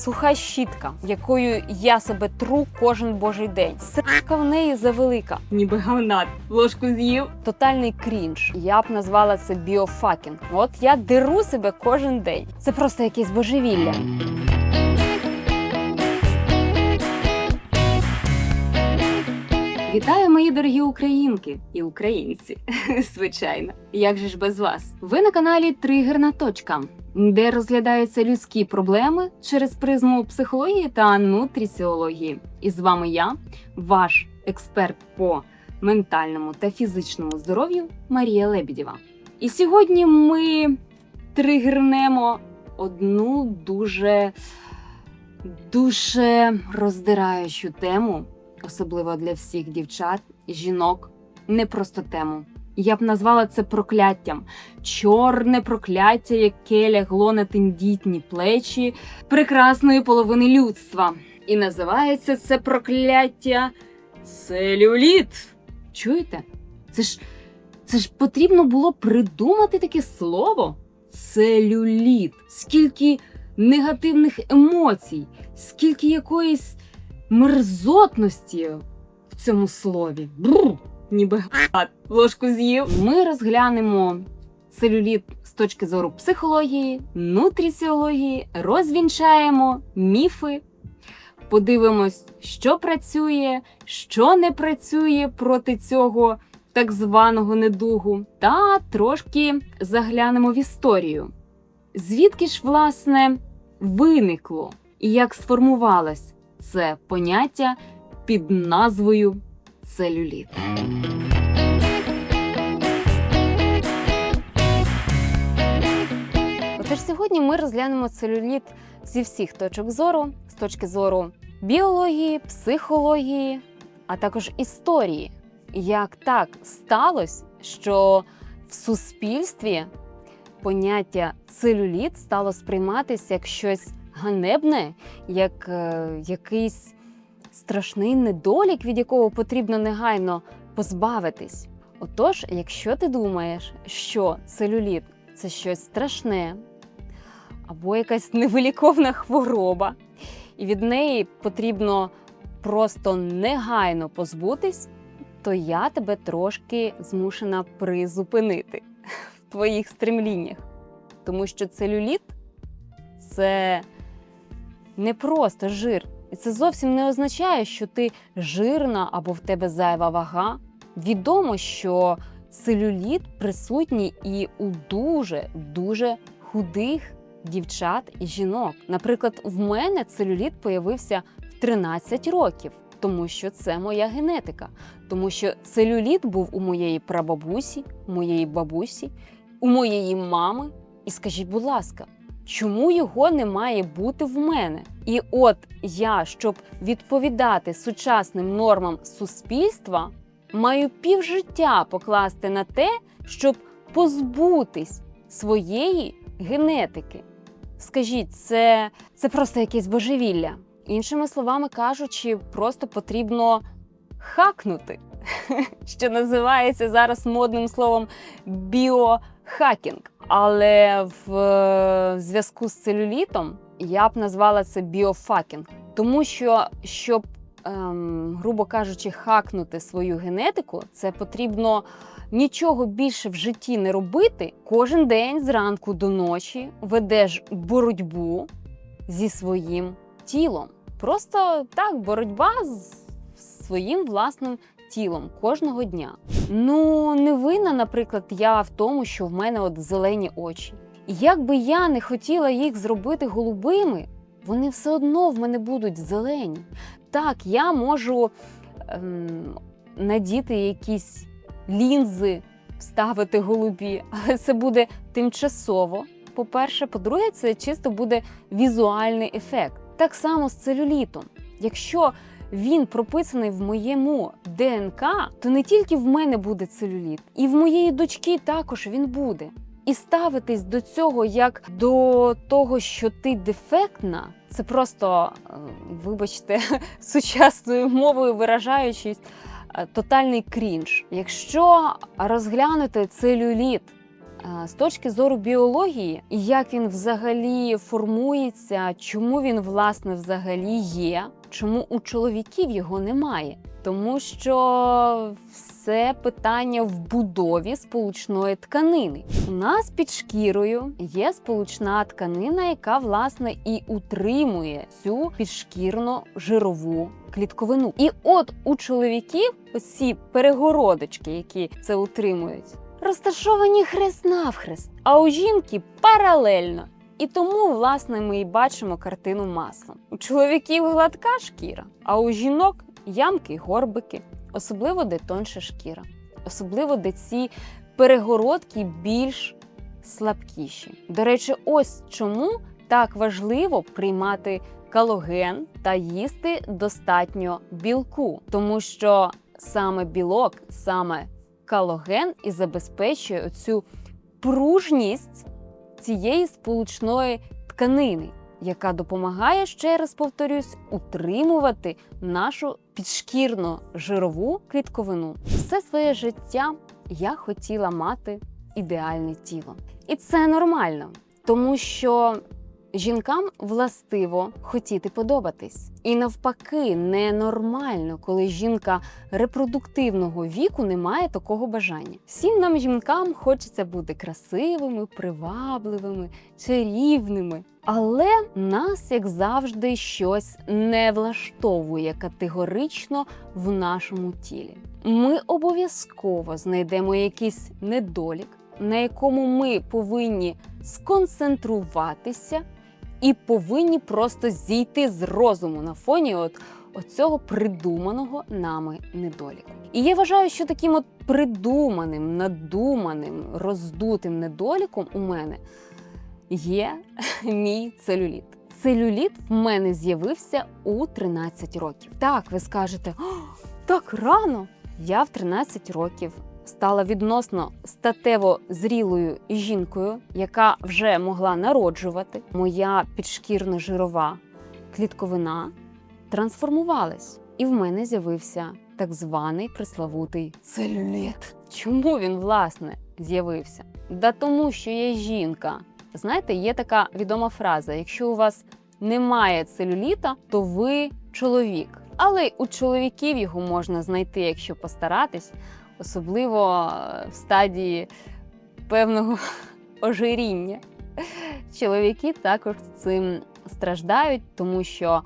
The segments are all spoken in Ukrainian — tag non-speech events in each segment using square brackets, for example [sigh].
суха щітка, якою я себе тру кожен божий день. Срака в неї завелика, ніби гавнат. Ложку з'їв. Тотальний крінж. Я б назвала це біофакінг. От я деру себе кожен день. Це просто якесь божевілля. Вітаю, мої дорогі українки і українці. [laughs] Звичайно, як же ж без вас? Ви на каналі Тригерна точка, де розглядаються людські проблеми через призму психології та нутріціології. І з вами я, ваш експерт по ментальному та фізичному здоров'ю Марія Лебідєва. І сьогодні ми тригернемо одну дуже дуже роздираючу тему особливо для всіх дівчат жінок, не просто тему. Я б назвала це прокляттям, чорне прокляття, яке лягло на тендітні плечі прекрасної половини людства. І називається це прокляття целюліт. Чуєте? Це ж це ж потрібно було придумати таке слово целюліт. Скільки негативних емоцій, скільки якоїсь мерзотності в цьому слові. Бррр, ніби ложку з'їв. Ми розглянемо целюліт з точки зору психології, нутріціології, розвінчаємо міфи, подивимось, що працює, що не працює проти цього так званого недугу, та трошки заглянемо в історію. Звідки ж, власне, виникло і як сформувалось це поняття під назвою целюліт. Отож, сьогодні ми розглянемо целюліт зі всіх точок зору, з точки зору біології, психології, а також історії. Як так сталося, що в суспільстві поняття целюліт стало сприйматися як щось ганебне, як е, якийсь страшний недолік, від якого потрібно негайно позбавитись. Отож, якщо ти думаєш, що целюліт це щось страшне або якась [laughs] невиліковна хвороба, і від неї потрібно просто негайно позбутись, то я тебе трошки змушена призупинити [laughs] в твоїх стремліннях. Тому що целюліт це не просто жир. І це зовсім не означає, що ти жирна або в тебе зайва вага. Відомо, що целюліт присутній і у дуже дуже худих дівчат і жінок. Наприклад, в мене целюліт появився в 13 років, тому що це моя генетика, тому що целюліт був у моєї прабабусі, у моєї бабусі, у моєї мами. І скажіть, будь ласка, чому його не має бути в мене? І от я, щоб відповідати сучасним нормам суспільства, маю півжиття покласти на те, щоб позбутись своєї генетики. Скажіть, це, це просто якесь божевілля. Іншими словами кажучи, просто потрібно хакнути, [laughs] що називається зараз модним словом біохакінг. Але в е, зв'язку з целюлітом я б назвала це біофакінг, тому що щоб, ем, грубо кажучи, хакнути свою генетику, це потрібно нічого більше в житті не робити. Кожен день зранку до ночі ведеш боротьбу зі своїм тілом. Просто так, боротьба з своїм власним тілом кожного дня. Ну, не винна, наприклад, я в тому, що в мене от зелені очі. І як би я не хотіла їх зробити голубими, вони все одно в мене будуть зелені. Так, я можу ем, надіти якісь лінзи, вставити голубі, але це буде тимчасово. По-перше, по-друге, це чисто буде візуальний ефект. Так само з целюлітом. Якщо він прописаний в моєму ДНК, то не тільки в мене буде целюліт, і в моєї дочки також він буде. І ставитись до цього як до того, що ти дефектна, це просто, е, вибачте, [laughs] сучасною мовою виражаючись, е, тотальний крінж. Якщо розглянути целюліт З точки зору біології, і як він взагалі формується, чому він власне взагалі є, чому у чоловіків його немає? Тому що все питання в будові сполучної тканини. У нас під шкірою є сполучна тканина, яка власне і утримує цю підшкірно жирову клітковину. І от у чоловіків ці перегородочки, які це утримують, розташовані хрест навхрест, а у жінки паралельно. І тому, власне, ми і бачимо картину маслом. У чоловіків гладка шкіра, а у жінок ямки й горбики, особливо де тонша шкіра, особливо де ці перегородки більш слабкіші. До речі, ось чому так важливо приймати калоген та їсти достатньо білку, тому що саме білок, саме калоген і забезпечує оцю пружність цієї сполучної тканини, яка допомагає, ще раз повторюсь, утримувати нашу підшкірно жирову клітковину. Все своє життя я хотіла мати ідеальне тіло. І це нормально, тому що жінкам властиво хотіти подобатись. І навпаки, ненормально, коли жінка репродуктивного віку не має такого бажання. Всім нам, жінкам, хочеться бути красивими, привабливими, чарівними. Але нас, як завжди, щось не влаштовує категорично в нашому тілі. Ми обов'язково знайдемо якийсь недолік, на якому ми повинні сконцентруватися і повинні просто зійти з розуму на фоні от оцього придуманого нами недоліку. І я вважаю, що таким от придуманим, надуманим, роздутим недоліком у мене є [laughs] мій целюліт. Целюліт в мене з'явився у 13 років. Так, ви скажете, так рано. Я в 13 років стала відносно статево зрілою жінкою, яка вже могла народжувати. Моя підшкірно-жирова клітковина трансформувалась, і в мене з'явився так званий преславутий целюліт. Чому він власне з'явився? Да тому, що я жінка. Знаєте, є така відома фраза: якщо у вас немає целюліта, то ви чоловік. Але й у чоловіків його можна знайти, якщо постаратись, особливо е, в стадії певного [laughs] ожиріння. Чоловіки також цим страждають, тому що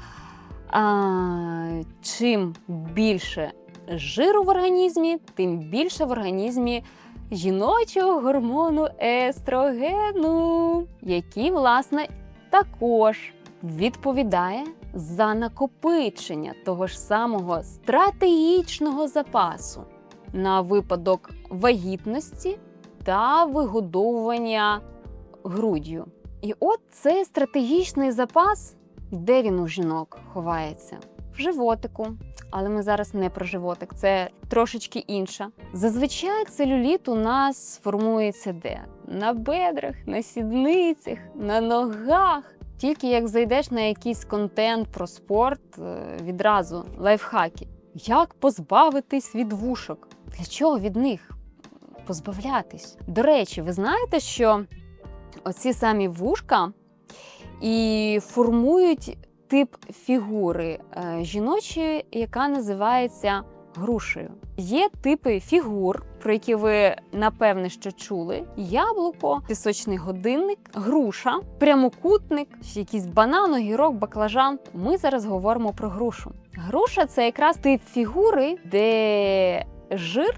а, чим більше жиру в організмі, тим більше в організмі жіночого гормону естрогену, який, власне, також відповідає за накопичення того ж самого стратегічного запасу на випадок вагітності та вигодовування груддю. І от цей стратегічний запас, де він у жінок ховається? В животику. Але ми зараз не про животик, це трошечки інша. Зазвичай целюліт у нас формується де? На бедрах, на сідницях, на ногах. Тільки як зайдеш на якийсь контент про спорт, е, відразу лайфхаки. Як позбавитись від вушок? Для чого від них позбавлятись? До речі, ви знаєте, що оці самі вушка і формують тип фігури е, жіночої, яка називається грушею. Є типи фігур, про які ви напевне що чули: яблуко, пісочний годинник, груша, прямокутник, якийсь банан, огірок, баклажан. Ми зараз говоримо про грушу. Груша це якраз тип фігури, де жир,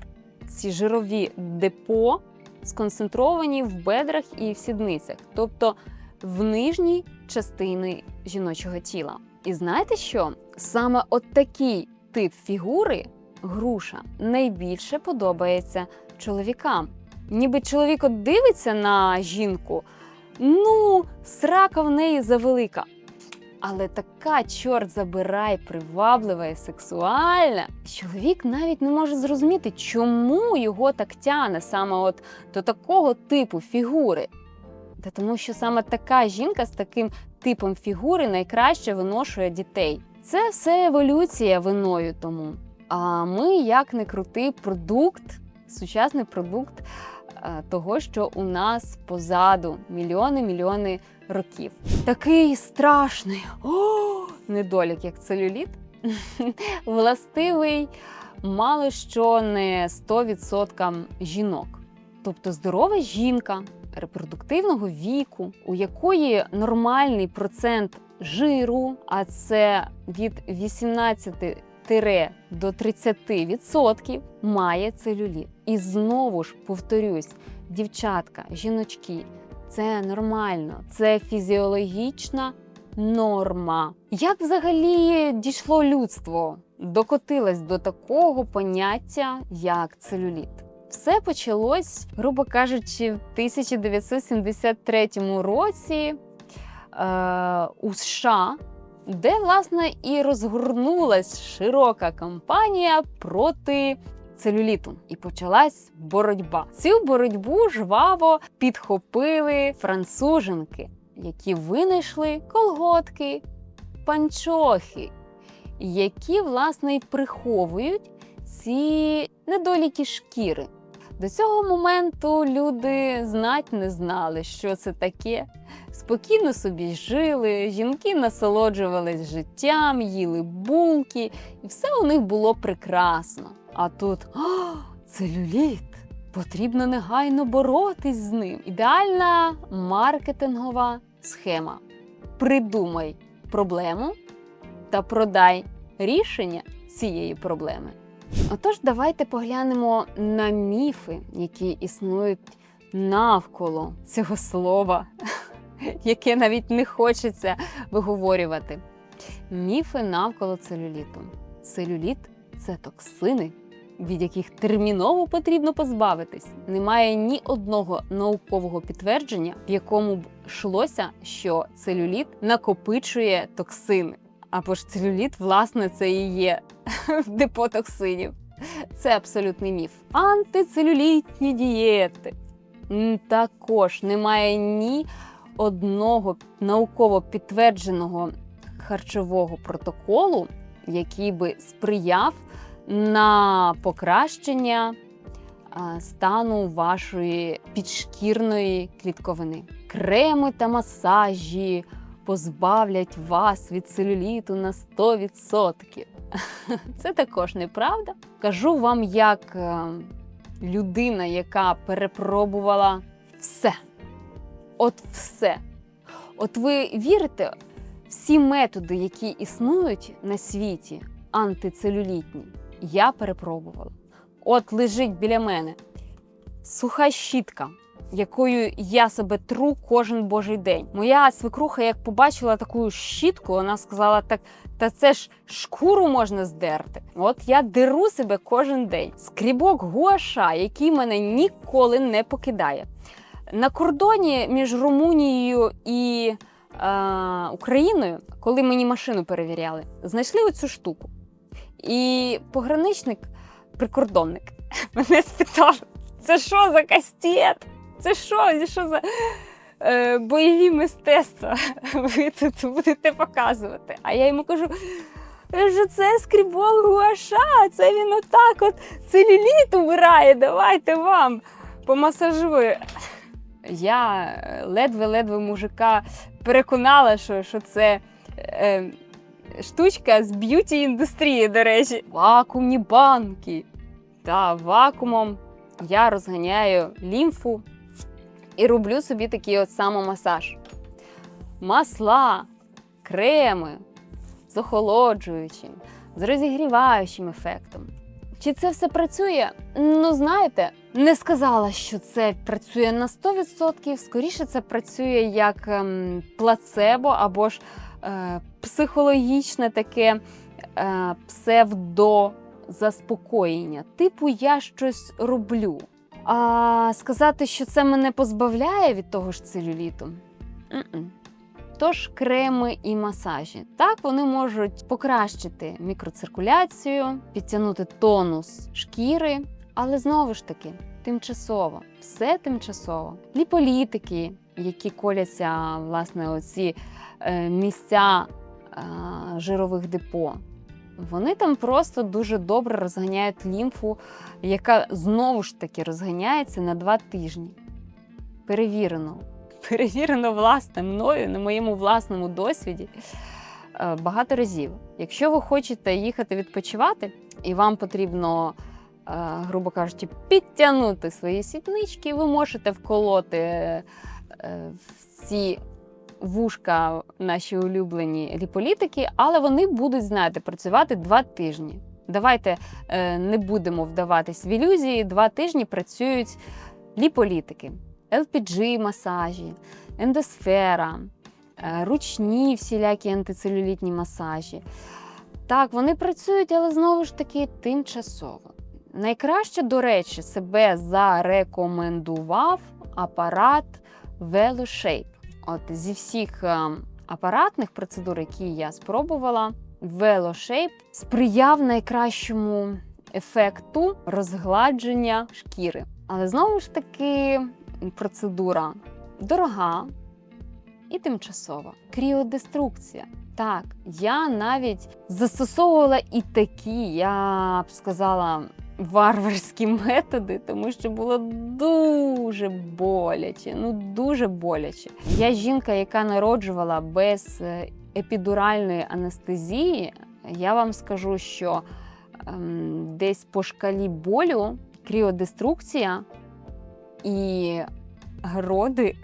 ці жирові депо сконцентровані в бедрах і в сідницях, тобто в нижній частині жіночого тіла. І знаєте що? Саме от такий тип фігури груша найбільше подобається чоловікам. Ніби чоловік от дивиться на жінку, ну, срака в неї завелика. Але така, чорт забирай, приваблива і сексуальна. Чоловік навіть не може зрозуміти, чому його так тяне саме от до такого типу фігури. Та тому що саме така жінка з таким типом фігури найкраще виношує дітей. Це все еволюція виною тому. А ми, як не крутий продукт, сучасний продукт того, що у нас позаду мільйони мільйони років. Такий страшний о, недолік, як целюліт, [laughs] властивий мало що не 100% жінок. Тобто здорова жінка репродуктивного віку, у якої нормальний процент жиру, а це від 18 до 30% має целюліт. І знову ж повторюсь, дівчатка, жіночки, це нормально, це фізіологічна норма. Як взагалі дійшло людство? Докотилось до такого поняття, як целюліт. Все почалось, грубо кажучи, в 1973 році е, у США, де власне і розгорнулась широка кампанія проти целюліту. І почалась боротьба. Цю боротьбу жваво підхопили француженки, які винайшли колготки, панчохи, які власне й приховують ці недоліки шкіри. До цього моменту люди знать не знали, що це таке. Спокійно собі жили, жінки насолоджувались життям, їли булки, і все у них було прекрасно. А тут «А, целюліт! Потрібно негайно боротись з ним. Ідеальна маркетингова схема. Придумай проблему та продай рішення цієї проблеми. Отож, давайте поглянемо на міфи, які існують навколо цього слова, яке навіть не хочеться виговорювати. Міфи навколо целюліту. Целюліт це токсини, від яких терміново потрібно позбавитись. Немає ні одного наукового підтвердження, в якому б йшлося, що целюліт накопичує токсини. Або ж целюліт, власне, це і є [laughs] депо токсинів. Це абсолютний міф. Антицелюлітні дієти. Також немає ні одного науково підтвердженого харчового протоколу, який би сприяв на покращення стану вашої підшкірної клітковини. Креми та масажі позбавлять вас від целюліту на 100%. [laughs] Це також неправда. Кажу вам, як е, людина, яка перепробувала все. От все. От ви вірите, всі методи, які існують на світі, антицелюлітні, я перепробувала. От лежить біля мене суха щітка, якою я себе тру кожен божий день. Моя свекруха, як побачила таку щітку, вона сказала: так, та це ж шкуру можна здерти. От я деру себе кожен день. Скрібок гуаша, який мене ніколи не покидає. На кордоні між Румунією і е, Україною, коли мені машину перевіряли, знайшли оцю штуку. І пограничник, прикордонник, [laughs] мене спитав: це що за кастет? Це що? Що за е, бойові мистецтва [laughs] ви тут будете показувати? А я йому кажу. що це скрібок гуаша, це він отак от целюліт убирає, давайте вам помасажую. Я е, ледве-ледве мужика переконала, що, що це е, штучка з б'юті індустрії, до речі. Вакуумні банки. Та вакуумом я розганяю лімфу і роблю собі такий от самомасаж. Масла, креми з охолоджуючим, з розігріваючим ефектом. Чи це все працює? Ну, знаєте, не сказала, що це працює на 100%. Скоріше, це працює як ем, плацебо або ж е, психологічне таке е, псевдозаспокоєння. Типу, я щось роблю. А сказати, що це мене позбавляє від того ж целюліту? М-м. Тож креми і масажі. Так, вони можуть покращити мікроциркуляцію, підтягнути тонус шкіри, але знову ж таки, тимчасово, все тимчасово. Ліполітики, які коляться, власне, оці е, місця е, жирових депо. Вони там просто дуже добре розганяють лімфу, яка знову ж таки розганяється на два тижні. Перевірено. Перевірено власне мною на моєму власному досвіді е, багато разів. Якщо ви хочете їхати відпочивати, і вам потрібно, е, грубо кажучи, підтягнути свої сітнички, ви можете вколоти е, в ці вушка наші улюблені ліполітики, але вони будуть, знаєте, працювати два тижні. Давайте не будемо вдаватись в ілюзії. Два тижні працюють ліполітики, LPG-масажі, ендосфера, е, ручні всілякі антицелюлітні масажі. Так, вони працюють, але знову ж таки тимчасово. Найкраще, до речі, себе зарекомендував апарат VeloShape. От зі всіх е, апаратних процедур, які я спробувала, VeloShape сприяв найкращому ефекту розгладження шкіри. Але знову ж таки процедура дорога і тимчасова. Кріодеструкція. Так, я навіть застосовувала і такі, я б сказала, варварські методи, тому що було дуже боляче. Ну дуже боляче. Я жінка, яка народжувала без е, епідуральної анестезії. Я вам скажу, що ем, десь по шкалі болю кріодеструкція і гроди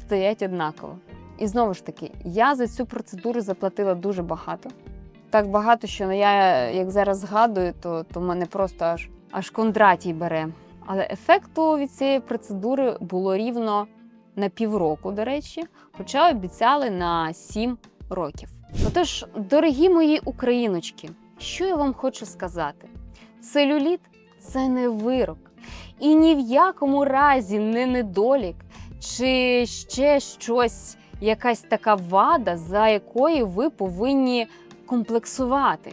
стоять однаково. І знову ж таки, я за цю процедуру заплатила дуже багато. Так багато, що я як зараз згадую, то, то мене просто аж аж кондратій бере. Але ефекту від цієї процедури було рівно на півроку, до речі, хоча обіцяли на 7 років. Отож, дорогі мої україночки, що я вам хочу сказати? Целюліт це не вирок, і ні в якому разі не недолік, чи ще щось, якась така вада, за якою ви повинні комплексувати.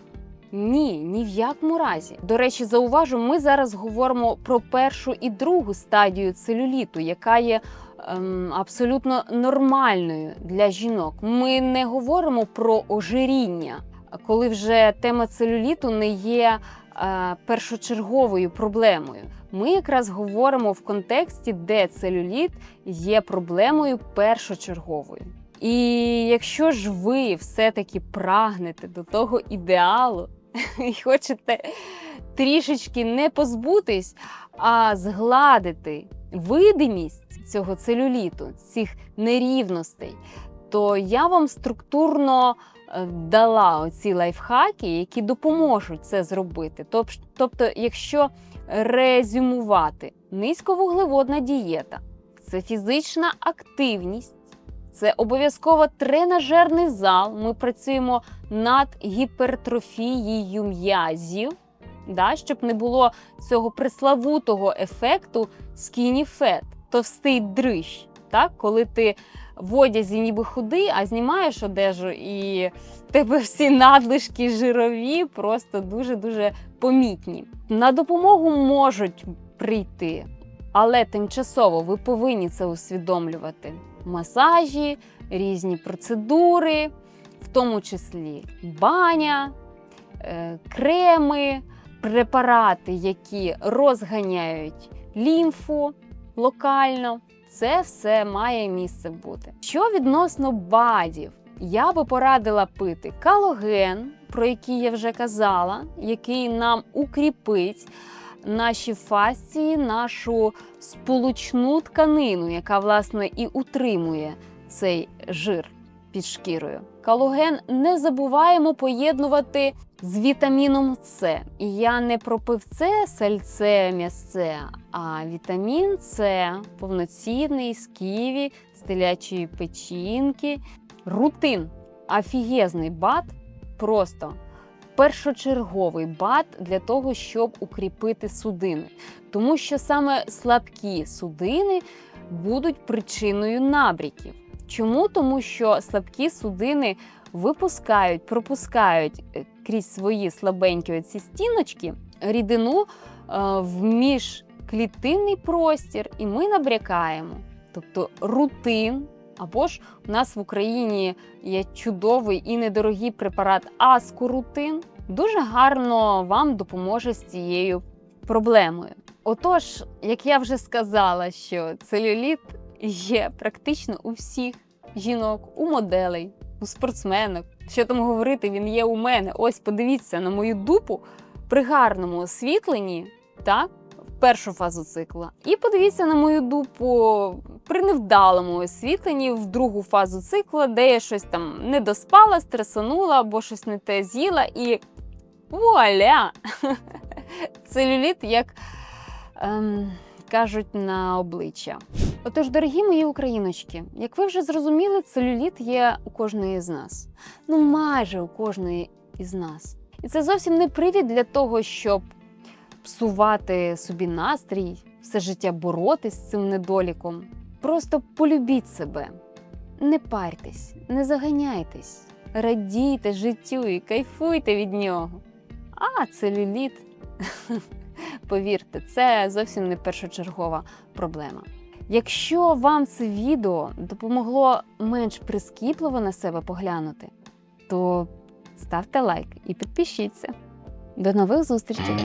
Ні, ні в якому разі. До речі, зауважу, ми зараз говоримо про першу і другу стадію целюліту, яка є ем, абсолютно нормальною для жінок. Ми не говоримо про ожиріння, коли вже тема целюліту не є е, першочерговою проблемою. Ми якраз говоримо в контексті, де целюліт є проблемою першочерговою. І якщо ж ви все-таки прагнете до того ідеалу [laughs] і хочете трішечки не позбутись, а згладити видимість цього целюліту, цих нерівностей, то я вам структурно е, дала оці лайфхаки, які допоможуть це зробити. Тобто, якщо резюмувати, низьковуглеводна дієта це фізична активність. Це обов'язково тренажерний зал. Ми працюємо над гіпертрофією м'язів, да, щоб не було цього преславутого ефекту skinny fat, товстий дрищ. Так? Коли ти в одязі ніби худий, а знімаєш одежу, і тебе всі надлишки жирові, просто дуже-дуже помітні. На допомогу можуть прийти, але тимчасово ви повинні це усвідомлювати масажі, різні процедури, в тому числі баня, е, креми, препарати, які розганяють лімфу локально. Це все має місце бути. Що відносно бадів, я би порадила пити калоген, про який я вже казала, який нам укріпить наші фасції, нашу сполучну тканину, яка власне і утримує цей жир під шкірою. Калоген не забуваємо поєднувати з вітаміном С. І я не про пивце, сальце, м'ясце, а вітамін С повноцінний з ківі, з телячої печінки, рутин, афігезний бат, просто першочерговий бат для того, щоб укріпити судини. Тому що саме слабкі судини будуть причиною набріків. Чому? Тому що слабкі судини випускають, пропускають е, крізь свої слабенькі оці стіночки рідину е, в міжклітинний простір, і ми набрякаємо. Тобто рутин Або ж у нас в Україні є чудовий і недорогий препарат аскорутин. Дуже гарно вам допоможе з цією проблемою. Отож, як я вже сказала, що целюліт є практично у всіх жінок, у моделей, у спортсменок. Що там говорити, він є у мене. Ось подивіться на мою дупу при гарному освітленні, так, в першу фазу цикла. І подивіться на мою дупу при невдалому освітленні в другу фазу цикла, де я щось там не доспала, стресанула або щось не те з'їла, і вуаля! [laughs] Целюліт, як ем, кажуть, на обличчя. Отож, дорогі мої україночки, як ви вже зрозуміли, целюліт є у кожної з нас. Ну, майже у кожної із нас. І це зовсім не привід для того, щоб псувати собі настрій, все життя боротись з цим недоліком. Просто полюбіть себе, не парьтесь, не заганяйтесь, радійте життю і кайфуйте від нього. А целюліт, [laughs] повірте, це зовсім не першочергова проблема. Якщо вам це відео допомогло менш прискіпливо на себе поглянути, то ставте лайк і підпишіться. До нових зустрічей!